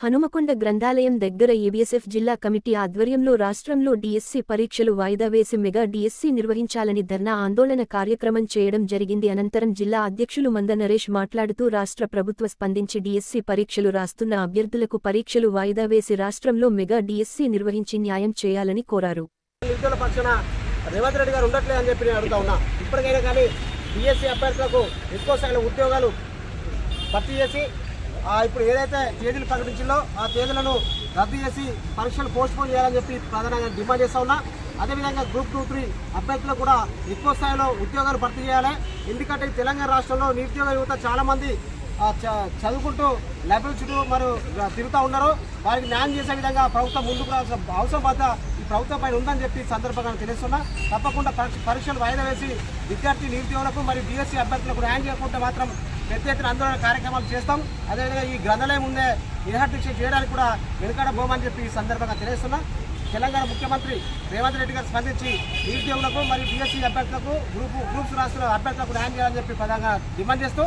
హనుమకొండ గ్రంథాలయం దగ్గర ఏబీఎస్ఎఫ్ జిల్లా కమిటీ ఆధ్వర్యంలో రాష్ట్రంలో డీఎస్సీ పరీక్షలు వాయిదా వేసి మెగా డీఎస్సీ నిర్వహించాలని ధర్నా ఆందోళన కార్యక్రమం చేయడం జరిగింది. అనంతరం జిల్లా అధ్యక్షులు మంద నరేష్ మాట్లాడుతూ రాష్ట్ర ప్రభుత్వ స్పందించి డీఎస్సీ పరీక్షలు రాస్తున్న అభ్యర్థులకు పరీక్షలు వాయిదా వేసి రాష్ట్రంలో మెగా డీఎస్సీ నిర్వహించి న్యాయం చేయాలని కోరారు. రేవంత్ రెడ్డి గారు అని చెప్పి నేను అడుగుతా ఉన్నా. ఇప్పటికైనా కానీ బీఎస్సీ అభ్యర్థులకు ఎక్కువ స్థాయిలో ఉద్యోగాలు భర్తీ చేసి ఇప్పుడు ఏదైతే తేదీలు ప్రకటించిందో ఆ తేదీలను రద్దు చేసి పరీక్షలు పోస్ట్ పోన్ చేయాలని చెప్పి ప్రధానంగా డిమాండ్ చేస్తా ఉన్నా. అదేవిధంగా గ్రూప్ టూ త్రీ అభ్యర్థులు కూడా ఎక్కువ స్థాయిలో ఉద్యోగాలు భర్తీ చేయాలి. ఎందుకంటే తెలంగాణ రాష్ట్రంలో నిరుద్యోగ యువత చాలామంది చదువుకుంటూ లైబ్రరీ చుట్టూ మరి తిరుగుతూ ఉన్నారు. వారికి న్యాయం చేసే విధంగా ప్రభుత్వం ముందుకు రావాల్సిన అవసరం బాధ ఈ ప్రభుత్వం పైన ఉందని చెప్పి ఈ సందర్భంగా తెలుస్తున్నా తప్పకుండా పరీక్ష- పరీక్షలు వాయిదా వేసి విద్యార్థి నిరుద్యోగులకు మరియు బీఎస్సీ అభ్యర్థులకు న్యాయం చేయకుండా మాత్రం పెద్ద ఎత్తున ఆందోళన కార్యక్రమాలు చేస్తాం. అదేవిధంగా ఈ గ్రంథాలయం ముందే నిరాదీక్ష చేయడానికి కూడా వెనుకాడ పోమని చెప్పి ఈ సందర్భంగా తెలియస్తున్నా తెలంగాణ ముఖ్యమంత్రి రేవంత్ రెడ్డి గారు స్పందించి నిరుద్యోగులకు మరియు బీఎస్సీ అభ్యర్థులకు గ్రూప్ గ్రూప్స్ రాష్ట్ర అభ్యర్థులకు న్యాయం చేయాలని చెప్పి ప్రధానంగా డిమాండ్ చేస్తూ